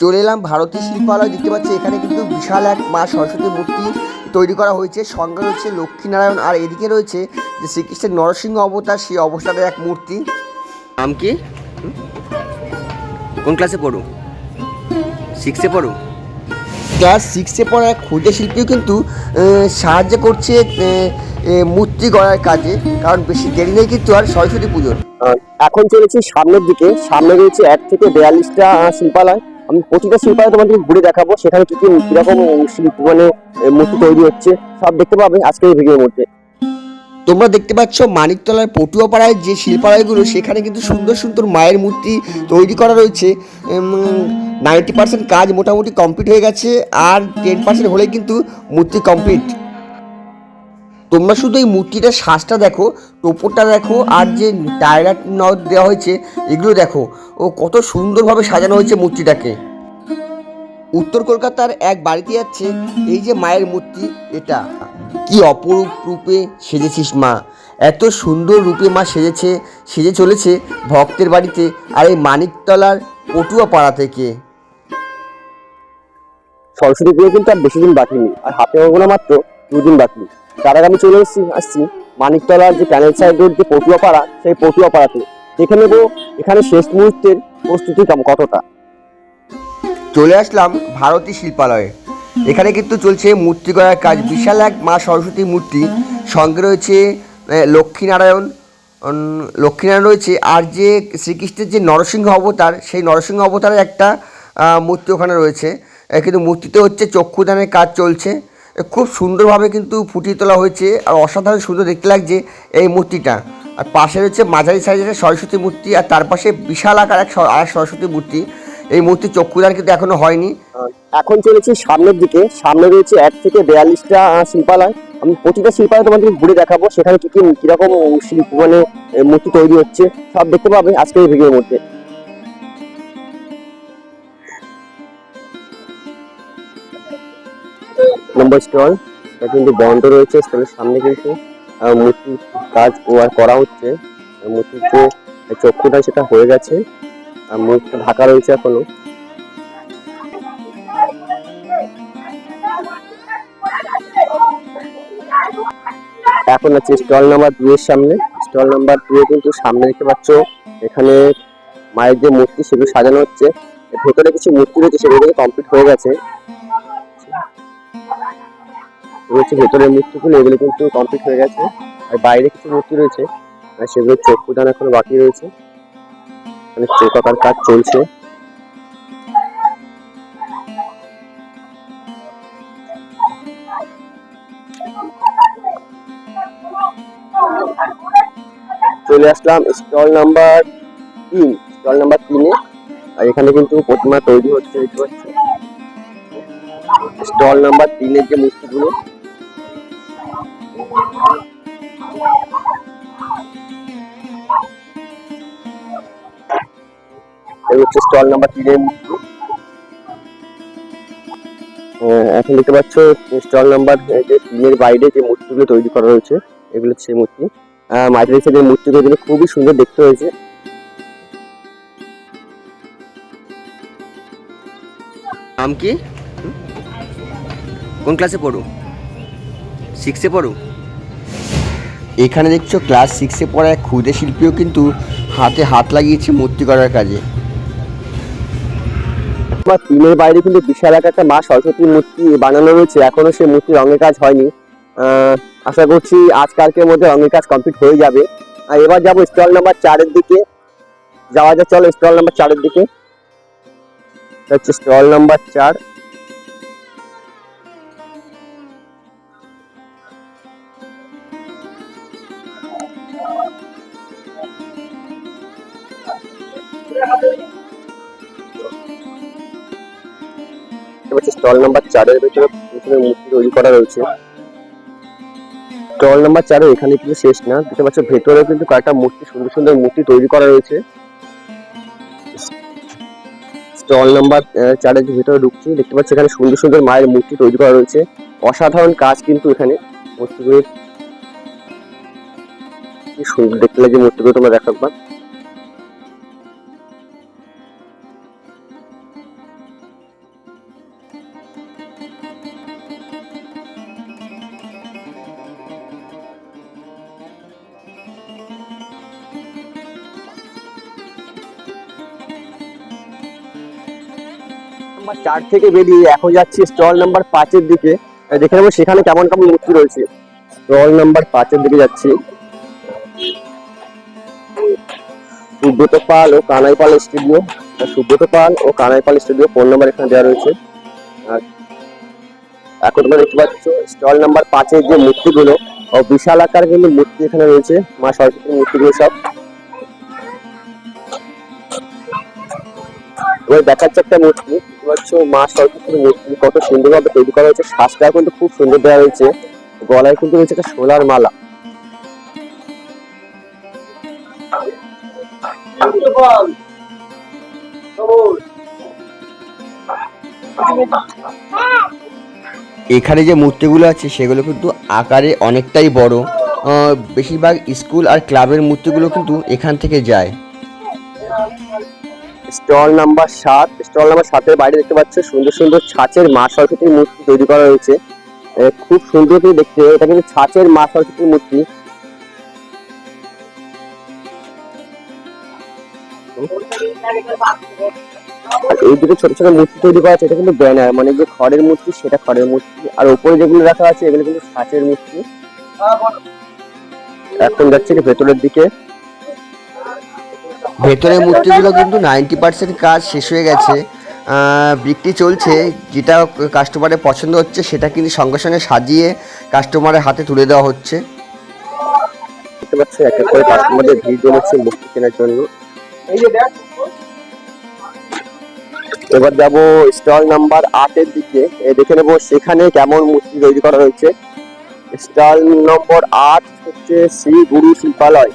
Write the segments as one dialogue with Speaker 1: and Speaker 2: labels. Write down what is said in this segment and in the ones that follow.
Speaker 1: চলে এলাম ভারতীয় শিল্পালয়। দেখতে পাচ্ছি এখানে কিন্তু বিশাল এক মা সরস্বতী মূর্তি তৈরি করা হয়েছে। সঙ্গে রয়েছে লক্ষ্মীনারায়ণ আর এদিকে রয়েছে যে শ্রীকৃষ্ণের নরসিংহ অবতার সেই অবতারের এক মূর্তি। নাম কি? কোন ক্লাসে পড়ো? সিক্সে পড়ো? ক্লাস সিক্সে পড়া এক ক্ষুদ্র শিল্পীও কিন্তু সাহায্য করছে মূর্তি গড়ার কাজে। কারণ বেশি দেরি নেই কিন্তু আর সরস্বতী পুজোর।
Speaker 2: এখন চলেছি সামনের দিকে। সামনে রয়েছে এক থেকে বিয়াল্লিশটা শিল্পালয়। আমি প্রতিটা শিল্পালয় তোমাদের ঘুরে দেখাবো, সেখানে কি কি কীরকম শিল্প মানে মূর্তি তৈরি হচ্ছে, সব দেখতে পাবে এই ভিডিওর মধ্যে।
Speaker 1: তোমরা দেখতে পাচ্ছ মানিকতলার পটুয়াপাড়ায় যে শিল্পালয়গুলো, সেখানে কিন্তু সুন্দর সুন্দর মায়ের মূর্তি তৈরি করা রয়েছে। নাইনটি পার্সেন্ট কাজ মোটামুটি কমপ্লিট হয়ে গেছে, আর টেন পার্সেন্ট হলেই কিন্তু মূর্তি কমপ্লিট তোমরা শুধু এই মূর্তিটার শ্বাসটা দেখো, টোপরটা দেখো, আর যে টায়ার নদ দেওয়া হয়েছে, এগুলো দেখো। ও কত সুন্দরভাবে সাজানো হয়েছে মূর্তিটাকে। উত্তর কলকাতার এক বাড়িতে যাচ্ছে, এই যে মায়ের মূর্তি, এটা। কি অপরূপ রূপে সেজেছিস মা। এত সুন্দর রূপে মা সেজেছে, সেজে চলেছে ভক্তের বাড়িতে, আর এই মানিকতলার পটুয়া পাড়া থেকে।
Speaker 2: সরস্বতী পুজো কিন্তু আর বেশি দিন বাকি নেই, আর হাতে গোনা মাত্র দুদিন বাকি। তার আমি চলে এসেছি, আসছি। মানিকতলার যে ক্যানেল সাইড রোড যে পটুয়া পাড়া সেই পটুয়া পাড়াতে দেখে নেব এখানে শেষ মুহূর্তের প্রস্তুতি কতটা?
Speaker 1: চলে আসলাম ভারতী শিল্পালয়ে। এখানে কিন্তু চলছে মূর্তি করার কাজ। বিশাল এক মা সরস্বতী মূর্তি। সঙ্গে রয়েছে লক্ষ্মীনারায়ণ। লক্ষ্মীনারায়ণ রয়েছে। আর যে শ্রীকৃষ্ণের যে নরসিংহ অবতার, সেই নরসিংহ অবতারের একটা মূর্তি ওখানে রয়েছে। কিন্তু মূর্তিতে হচ্ছে চক্ষুদানের কাজ চলছে। খুব সুন্দরভাবে কিন্তু ফুটিয়ে তোলা হয়েছে আর অসাধারণ সুন্দর দেখতে লাগছে এই মূর্তিটা। আর পাশে রয়েছে মাঝারি সাইজের সরস্বতী মূর্তি আর তার পাশে বিশাল আকার এক আর সরস্বতী মূর্তি। এই মূর্তির চক্ষুদান কিন্তু এখনও হয়নি।
Speaker 2: এখন চলেছি সামনের দিকে। সামনে রয়েছে এক থেকে বিয়াল্লিশটা শিল্পালয়। আমি প্রতিটা শিল্পালয় তোমাদের ঘুরে দেখাবো, সেখানে কি কি, কীরকম শিল্প মানে মূর্তি তৈরি হচ্ছে। সব দেখতে পাবে আজকের ভিডিওর মধ্যে। নম্বর স্টল এটা কিন্তু বন্ধ রয়েছে স্টলের সামনে কিন্তু আহ, মূর্তির কাজ আর করা হচ্ছে। মূর্তির যে চক্ষুটা সেটা হয়ে গেছে। আর মুখটা ঢাকা রয়েছে এখনও। এখন আছে স্টল নাম্বার দুই এর সামনে। স্টল নাম্বার দুই কিন্তু সামনে দেখতে পাচ্ছ এখানে মায়ের যে মূর্তি সেগুলো সাজানো হচ্ছে। ভেতরে কিছু মূর্তি রয়েছে সেগুলো কমপ্লিট হয়ে গেছে। হচ্ছে ভেতরের মূর্তিগুলো, এগুলো কিন্তু কমপ্লিট হয়ে গেছে। আর বাইরে কিছু মূর্তি রয়েছে, আর সেগুলো চোখ প্রদান এখনও বাকি রয়েছে। মানে চোখ কাজ চলছে। চলে আসলাম স্টল নাম্বার তিন, স্টল নাম্বার তিনে। আর এখানে কিন্তু প্রতিমা তৈরি হচ্ছে, দেখতে পাচ্ছি স্টল নাম্বার তিনের যে মূর্তিগুলো এই হচ্ছে স্টল নাম্বার তিনের মূর্তি এখন দেখতে পাচ্ছ স্টল নাম্বার তিনের বাইরে যে মূর্তিগুলো তৈরি করা রয়েছে এগুলো হচ্ছে মূর্তি। মাঝারি সাইজের মূর্তিগুলো কিন্তু খুবই সুন্দর দেখতে হয়েছে।
Speaker 1: নাম কি? কোন ক্লাসে পড়ো? সিক্সে পড়ো? এখানে দেখছ ক্লাস সিক্সে পড়া এক ক্ষুদে শিল্পীও কিন্তু হাতে হাত লাগিয়েছে মূর্তি করার কাজে।
Speaker 2: আমার তিনের বাইরে কিন্তু বিশাল এক একটা মা সরস্বতীর মূর্তি বানানো রয়েছে। এখনও সেই মূর্তি রঙের কাজ হয়নি। আশা করছি আজকালকের মধ্যে রঙের কাজ কমপ্লিট হয়ে যাবে। আর এবার যাব স্টল নাম্বার চারের দিকে। যাওয়া যাক, চলো স্টল নাম্বার চারের দিকে। হচ্ছে স্টল নাম্বার চার। স্টল নাম্বার চারের ভেতরে পিছনে মূর্তি তৈরি করা রয়েছে। নাম্বার এখানে কিন্তু শেষ না। দেখতে পাচ্ছ ভেতরে কিন্তু কয়েকটা মূর্তি, সুন্দর সুন্দর মূর্তি তৈরি করা রয়েছে। স্টল নাম্বার চারের ভেতরে ঢুকছি, দেখতে পাচ্ছি এখানে সুন্দর সুন্দর মায়ের মূর্তি তৈরি করা রয়েছে। অসাধারণ কাজ কিন্তু এখানে মূর্তিগুলোর। সুন্দর, দেখতে লাগে মূর্তিগুলো, তোমরা দেখো চার থেকে বেরিয়ে এখন যাচ্ছি স্টল নাম্বার পাঁচের দিকে। দেখে নেব সেখানে কেমন কেমন মূর্তি রয়েছে। স্টল নাম্বার পাঁচের দিকে যাচ্ছি। সুব্রত পাল ও কানাই পাল স্টুডিও। সুব্রত পাল ও Kanai Pal studio phone number এখানে দেওয়া রয়েছে। আর এখন তোমরা দেখতে পাচ্ছ, স্টল নাম্বার পাঁচের যে মূর্তিগুলো, ও বিশাল আকার কিন্তু মূর্তি এখানে রয়েছে। মা সরস্বতীর মূর্তিগুলো সব। এবার দেখাচ্ছে একটা মূর্তি হচ্ছে মা সরস্বতীর মূর্তি। কত সুন্দরভাবে তৈরি করা হয়েছে। শ্বাসটা কিন্তু খুব সুন্দর দেওয়া হয়েছে। গলায় কিন্তু রয়েছে একটা সোলার মালা।
Speaker 1: এখানে যে মূর্তিগুলো আছে, সেগুলো কিন্তু আকারে অনেকটাই বড়। বেশিরভাগ স্কুল আর ক্লাবের মূর্তিগুলো কিন্তু এখান থেকে যায়।
Speaker 2: স্টল নাম্বার সাত। স্টল নাম্বার সাতের বাইরে দেখতে পাচ্ছ সুন্দর সুন্দর ছাঁচের মা সরস্বতীর মূর্তি তৈরি করা হয়েছে। খুব সুন্দর করে দেখতে এটা কিন্তু ছাঁচের মা সরস্বতীর মূর্তি। এই দুটো ছোট ছোট মূর্তি তৈরি করা আছে। এটা কিন্তু ব্যানার মানে যে খড়ের মূর্তি সেটা খড়ের মূর্তি। আর উপরে যেগুলো রাখা আছে, এগুলো কিন্তু ছাঁচের মূর্তি। এখন যাচ্ছে ভেতরের দিকে।
Speaker 1: ভেতরের মূর্তিগুলো কিন্তু নাইনটি পার্সেন্ট কাজ শেষ হয়ে গেছে। আহ, বিক্রি চলছে। যেটা কাস্টমারের পছন্দ হচ্ছে সেটা কিন্তু সঙ্গে সঙ্গে সাজিয়ে কাস্টমারের হাতে তুলে দেওয়া হচ্ছে।
Speaker 2: দেখতে পাচ্ছ এক এক করে কাস্টমারদের ভিড় জমেছে মূর্তি কেনার জন্য। এবার যাব স্টল নাম্বার আটের দিকে। দেখে নেব সেখানে কেমন মূর্তি তৈরি করা হয়েছে। স্টল নম্বর আট হচ্ছে শ্রী গুরু শিল্পালয়।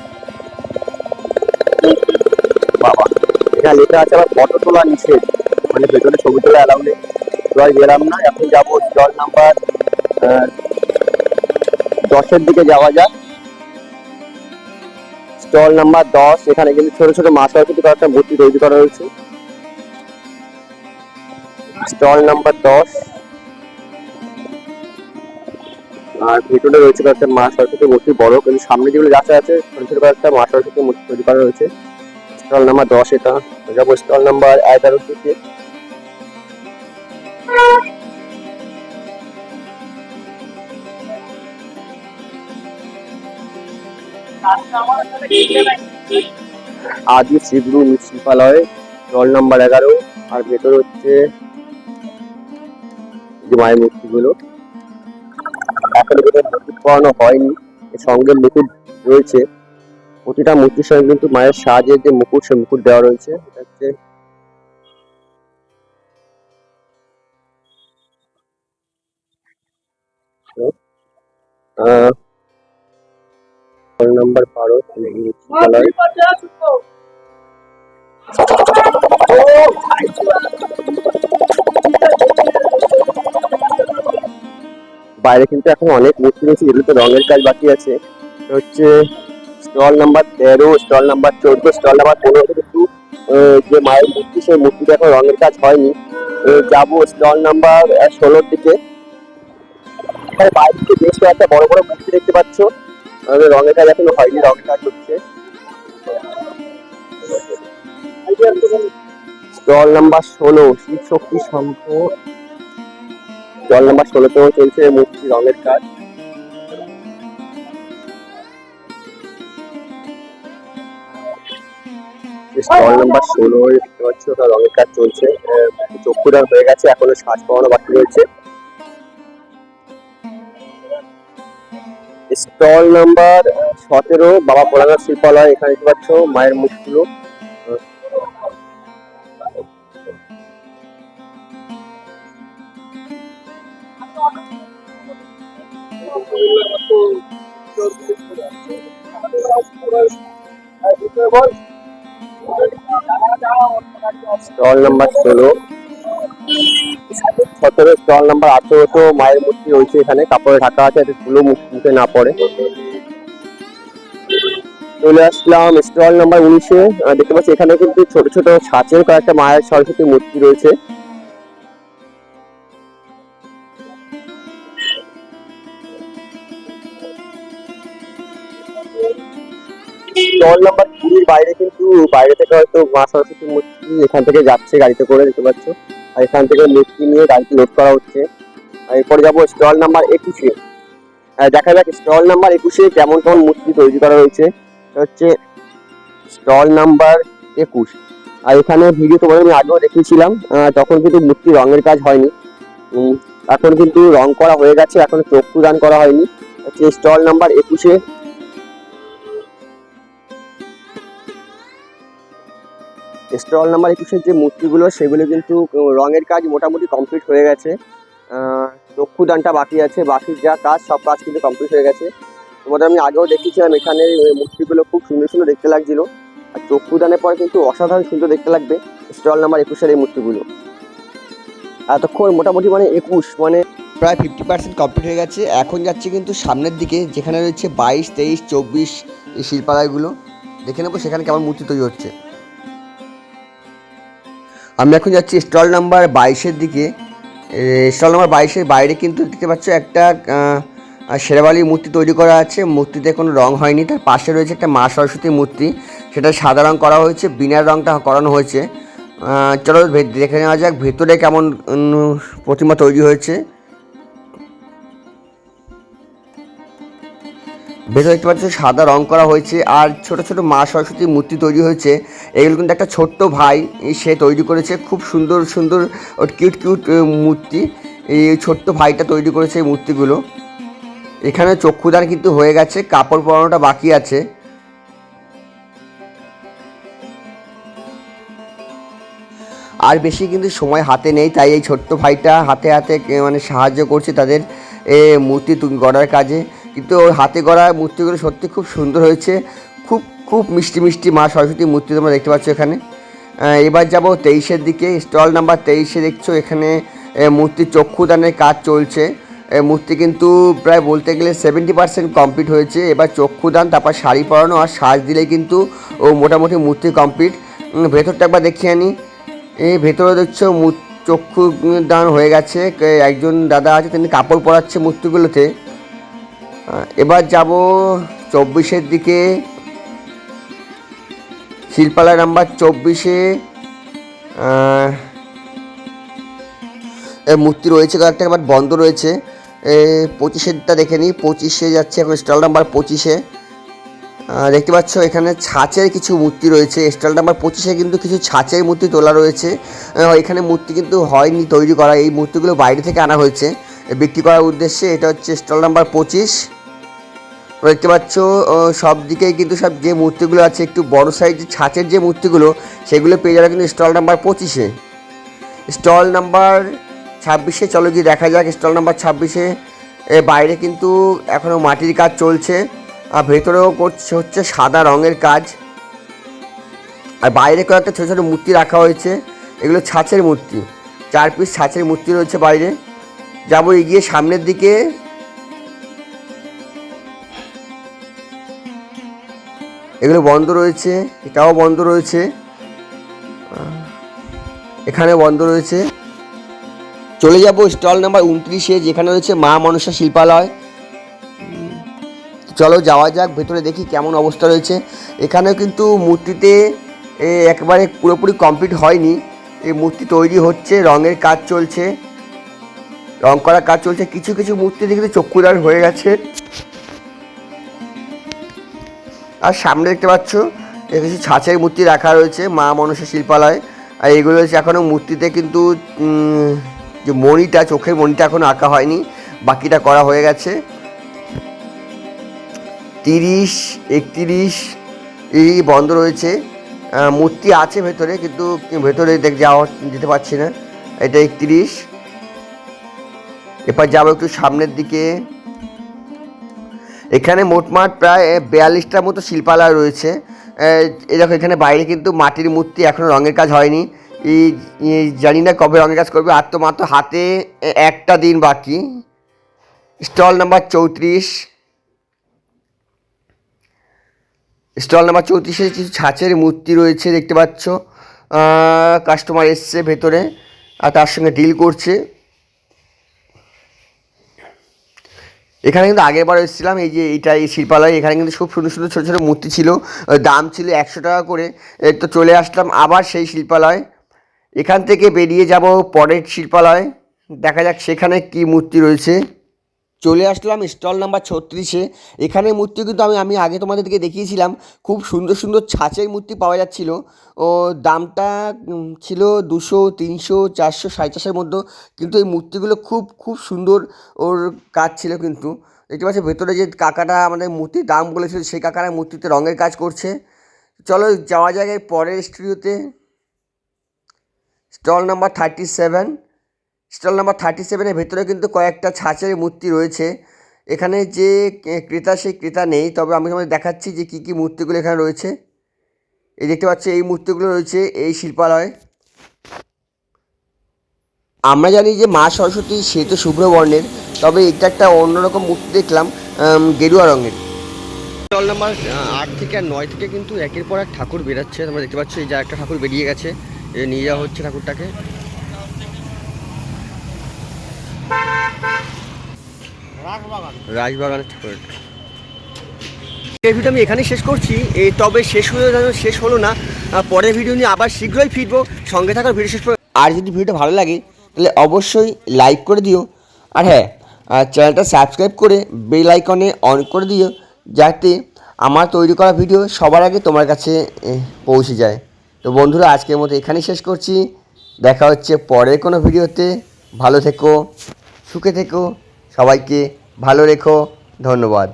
Speaker 2: এখানে লেখা আছে, আবার ফটো তোলা নিষেধ। মানে ভেতরে ছবি তোলা অ্যালাউ নেই। এবার গেলাম না, এখন যাব স্টল নাম্বার দশের দিকে যাওয়া যাক। স্টল নাম্বার দশ, এখানে কিন্তু ছোট ছোট মাছ সরস্বতী কয়েকটা মূর্তি তৈরি করা হয়েছে। স্টল নাম্বার দশ। আর ভেতরে রয়েছে কয়েকটা মা সরস্বতী মূর্তি বড়, কিন্তু সামনে যেগুলো রাখা আছে, ছোট ছোট কয়েকটা মা সরস্বতী মূর্তি তৈরি করা হয়েছে। স্টল নাম্বার দশ এটা। যাব স্টল নাম্বার এগারোর দিকে আদি শিবরু শিল্পালয় স্টল নাম্বার এগারো। আর ভেতরে হচ্ছে যে মায়ের মূর্তিগুলো। এখনও পর্যন্ত মুকুট পরানো হয়নি সঙ্গে মুকুট রয়েছে। প্রতিটা মূর্তির সঙ্গে কিন্তু মায়ের সাজের যে মুকুট সে মুকুট দেওয়া রয়েছে। এটা হচ্ছে আহ, নাম্বার বারো বাইরে কিন্তু এখন অনেক মূর্তি রয়েছে যেগুলোতে রঙের কাজ বাকি আছে। হচ্ছে স্টল নাম্বার তেরো, স্টল নাম্বার চোদ্দ, স্টল নাম্বার পনেরো কিন্তু যে মায়ের মূর্তি, সেই মূর্তিটা এখন রঙের কাজ হয়নি। যাব স্টল নাম্বার ষোলোর দিকে। বাইরে বেশ কয়েকটা বড় বড় মূর্তি দেখতে পাচ্ছ। রঙের কাজ এখনও হয়নি, রঙের কাজ হচ্ছে। স্টল নাম্বার ষোলো, শিব শক্তি সংঘ স্টল নাম্বার ষোলোতেও চলছে মূর্তি রঙের কাজ। স্টল নাম্বার, ষোলো দেখতে পাচ্ছি ওটা রঙের কাজ চলছে। চক্ষুটা হয়ে গেছে, এখনও শ্বাস পাওয়ানো বাকি রয়েছে। স্টল নাম্বার সতেরো, বাবা পোড়াঙ্গার শিল্পালয়, এখানে দেখতে পাচ্ছ, মায়ের মুখগুলো। স্টল নাম্বার ষোলো। সতেরো, স্টল নাম্বার আঠেরো তো মায়ের মূর্তি রয়েছে এখানে, কাপড়ে ঢাকা আছে, যাতে ধুলো মুখ না পড়ে। চলে আসলাম স্টল নাম্বার উনিশে। দেখতে পাচ্ছি এখানে কিন্তু ছোট ছোট ছাঁচের কয়েকটা মায়ের সরস্বতী মূর্তি রয়েছে। স্টল নাম্বার কুড়ির বাইরে কিন্তু বাইরে থেকে হয়তো সরস্বতী মূর্তি এখান থেকে যাচ্ছে গাড়িতে করে, দেখতে পাচ্ছ? আর এখান থেকে মূর্তি নিয়ে লোড করা হচ্ছে। এরপরে যাব স্টল নাম্বার একুশে। দেখা যাক স্টল নাম্বার একুশে কেমন কেমন মূর্তি তৈরি করা হচ্ছে স্টল নাম্বার একুশ। আর এখানে ভিডিও তোমাদের আমি আগেও দেখিয়েছিলাম তখন কিন্তু মূর্তি রঙের কাজ হয়নি। এখন কিন্তু রং করা হয়ে গেছে, এখন চক্ষু দান করা হয়নি। হচ্ছে স্টল নাম্বার একুশে স্টল নাম্বার একুশের যে মূর্তিগুলো, সেগুলো কিন্তু রঙের কাজ মোটামুটি কমপ্লিট হয়ে গেছে। চক্ষুদানটা বাকি আছে। বাকি যা কাজ, সব কাজ কিন্তু কমপ্লিট হয়ে গেছে। তোমাদের আমি আগেও দেখিয়েছিলাম, এখানে মূর্তিগুলো খুব সুন্দর সুন্দর দেখতে লাগছিল। আর চক্ষুদানের পরে কিন্তু অসাধারণ সুন্দর দেখতে লাগবে স্টল নাম্বার একুশের এই মূর্তিগুলো। এতক্ষণ মোটামুটি মানে একুশ মানে
Speaker 1: প্রায় ফিফটি পার্সেন্ট কমপ্লিট হয়ে গেছে। এখন যাচ্ছে কিন্তু সামনের দিকে, যেখানে রয়েছে বাইশ, তেইশ, চব্বিশ এই শিল্পালয়গুলো। দেখে নেব সেখানে কেমন মূর্তি তৈরি হচ্ছে। আমি এখন যাচ্ছি স্টল নাম্বার বাইশের দিকে। স্টল নাম্বার বাইশের বাইরে কিন্তু দেখতে পাচ্ছ একটা শেরাবালির মূর্তি তৈরি করা আছে। মূর্তিতে কোনো রং হয়নি। তার পাশে রয়েছে একটা মা সরস্বতীর মূর্তি। সেটা সাদা রং করা হয়েছে বিনার রংটা করানো হয়েছে। চলো দেখে নেওয়া যাক, ভেতরে কেমন প্রতিমা তৈরি হয়েছে। ভেতরে দেখতে পাচ্ছ সাদা রং করা হয়েছে আর ছোট ছোট মা সরস্বতীর মূর্তি তৈরি হয়েছে। এগুলো কিন্তু একটা ছোট্ট ভাই, সে তৈরি করেছে খুব সুন্দর সুন্দর কিউট কিউট মূর্তি। এই ছোট্ট ভাইটা তৈরি করেছে এই মূর্তিগুলো। এখানে চক্ষুদান কিন্তু হয়ে গেছে, কাপড় পরানোটা বাকি আছে। আর বেশি কিন্তু সময় হাতে নেই, তাই এই ছোট্ট ভাইটা হাতে হাতে মানে সাহায্য করছে তাদের, এ, মূর্তি গড়ার কাজে। কিন্তু ওর হাতে গড়া মূর্তিগুলো সত্যি খুব সুন্দর হয়েছে। খুব খুব মিষ্টি মিষ্টি মা সরস্বতী মূর্তি তোমরা দেখতে পাচ্ছ এখানে। এবার যাব তেইশের দিকে। স্টল নাম্বার তেইশে দেখছ এখানে মূর্তির চক্ষুদানের কাজ চলছে। মূর্তি কিন্তু প্রায় বলতে গেলে সেভেন্টি পার্সেন্ট কমপ্লিট হয়েছে। এবার চক্ষুদান, তারপর শাড়ি পরানো আর সাজ দিলে কিন্তু ও মোটামুটি মূর্তি কমপ্লিট ভেতরটা একবার দেখিয়ে আনি। এই ভেতরে দেখছ চক্ষু দান হয়ে গেছে। একজন দাদা আছে, তিনি কাপড় পরাচ্ছে মূর্তিগুলোতে। এবার যাব চব্বিশের দিকে। শিল্পালয় নাম্বার চব্বিশে মূর্তি রয়েছে কয়েকটা এবার বন্ধ রয়েছে। পঁচিশেরটা দেখে নিই। পঁচিশে যাচ্ছে এখন স্টল নাম্বার পঁচিশে। দেখতে পাচ্ছ এখানে ছাঁচের কিছু মূর্তি রয়েছে। স্টল নাম্বার পঁচিশে কিন্তু কিছু ছাঁচের মূর্তি তোলা রয়েছে। এখানে মূর্তি কিন্তু হয়নি তৈরি করা। এই মূর্তিগুলো বাইরে থেকে আনা হয়েছে। বিক্রি করার উদ্দেশ্যে এটা হচ্ছে স্টল নাম্বার পঁচিশ। দেখতে পাচ্ছ সব দিকেই কিন্তু সব যে মূর্তিগুলো আছে, একটু বড় সাইজের ছাঁচের যে মূর্তিগুলো, সেগুলো পেয়ে যাবে কিন্তু স্টল নাম্বার পঁচিশে। স্টল নাম্বার ছাব্বিশে, চলো গিয়ে দেখা যাক স্টল নাম্বার ছাব্বিশে, এ বাইরে কিন্তু এখনও মাটির কাজ চলছে, আর ভেতরেও করছে, হচ্ছে সাদা রঙের কাজ। আর বাইরে কয়েকটা ছোটো ছোটো মূর্তি রাখা হয়েছে, এগুলো ছাঁচের মূর্তি। চার পিস ছাঁচের মূর্তি রয়েছে বাইরে। যাব এগিয়ে সামনের দিকে এগুলো বন্ধ রয়েছে, এটাও বন্ধ রয়েছে। এখানে বন্ধ রয়েছে। চলে যাব স্টল নাম্বার উনত্রিশে, যেখানে রয়েছে মা মনসা শিল্পালয়। চলো যাওয়া যাক, ভেতরে দেখি কেমন অবস্থা রয়েছে। এখানেও কিন্তু মূর্তিতে একেবারে পুরোপুরি কমপ্লিট হয়নি। এই মূর্তি তৈরি হচ্ছে, রঙের কাজ চলছে। রং করার কাজ চলছে। কিছু কিছু মূর্তি দেখতে চক্ষুদার হয়ে গেছে। আর সামনে দেখতে পাচ্ছ কিছু ছাঁচের মূর্তি রাখা রয়েছে, মা মনসা শিল্পালয়। আর এগুলো হচ্ছে এখনও মূর্তিতে কিন্তু যে মণিটা, চোখের মণিটা এখনও আঁকা হয়নি, বাকিটা করা হয়ে গেছে। তিরিশ, একত্রিশ, এই বন্ধ রয়েছে। মূর্তি আছে ভেতরে, কিন্তু ভেতরে দেখ, যাওয়া যেতে পারছি না। এটা একত্রিশ। এরপর যাব একটু সামনের দিকে। এখানে মোটমাট প্রায় বিয়াল্লিশটার মতো শিল্পালয় রয়েছে। দেখো, এখানে বাইরে কিন্তু মাটির মূর্তি এখনও রঙের কাজ হয়নি। জানি না কবে রঙের কাজ করবে, আর তো মাত্র হাতে একটা দিন বাকি। স্টল নাম্বার চৌত্রিশ। স্টল নাম্বার চৌত্রিশে কিছু ছাঁচের মূর্তি রয়েছে, দেখতে পাচ্ছ। কাস্টমার এসছে ভেতরে, আর তার সঙ্গে ডিল করছে। এখানে কিন্তু আগের বার এসেছিলাম, এই যে এইটা, এই শিল্পালয় এখানে কিন্তু খুব সুন্দর সুন্দর ছোটো ছোটো মূর্তি ছিল দাম ছিল একশো টাকা করে। তো চলে আসলাম আবার সেই শিল্পালয় এখান থেকে বেরিয়ে যাব পরের শিল্পালয় দেখা যাক সেখানে কি মূর্তি রয়েছে। চলে আসলাম স্টল নাম্বার ছত্রিশে। এখানে মূর্তি কিন্তু আমি আমি আগে তোমাদেরকে দেখিয়েছিলাম। খুব সুন্দর সুন্দর ছাঁচের মূর্তি পাওয়া যাচ্ছিল। ও, দামটা ছিল দুশো, তিনশো, চারশো, সাড়ে চারশোর মধ্যে। কিন্তু এই মূর্তিগুলো খুব খুব সুন্দর ওর কাজ ছিল কিন্তু। দেখতে পাচ্ছি, ভেতরে যে কাকাটা আমাদের মূর্তির দাম বলেছিল, সেই কাকারা মূর্তিতে রঙের কাজ করছে। চলো, যাওয়া যায় পরের স্টুডিওতে stall number thirty seven stall number thirty সেভেনের ভেতরে কিন্তু কয়েকটা ছাঁচের মূর্তি রয়েছে। এখানে যে ক্রেতা, সেই ক্রেতা নেই। তবে আমি তোমাদের দেখাচ্ছি যে কী কী মূর্তিগুলো এখানে রয়েছে। এই দেখতে পাচ্ছি, এই মূর্তিগুলো রয়েছে এই শিল্পালয়। আমরা জানি যে মা সরস্বতী, সে তো শুভ্র বর্ণের তবে এটা একটা অন্যরকম মূর্তি দেখলাম গেরুয়া রঙের। স্টল নাম্বার আট থেকে আর নয় থেকে কিন্তু একের পর এক ঠাকুর বেরাচ্ছে। তোমরা দেখতে পাচ্ছ যে একটা ঠাকুর বেরিয়ে গেছে। নিয়ে যাওয়া হচ্ছে ঠাকুরটাকে। রাজবাগানের ঠাকুর এই ভিডিও আমি এখানেই শেষ করছি। এই তবে শেষ হয়ে যেন শেষ হলো না পরের ভিডিও নিয়ে আবার শীঘ্রই ফিরবো। সঙ্গে থাকার ভিডিও শেষ। আর যদি ভিডিওটা ভালো লাগে তাহলে অবশ্যই লাইক করে দিও। আর হ্যাঁ চ্যানেলটা সাবস্ক্রাইব করে বেল আইকনে অন করে দিও যাতে আমার তৈরি করা ভিডিও সবার আগে তোমার কাছে পৌঁছে যায়। তো বন্ধুরা আজকের মতো এখানেই শেষ করছি। দেখা হচ্ছে পরের কোনো ভিডিওতে। ভালো থেকো। সুখে থেকো সবাইকে ভালো রেখো ধন্যবাদ।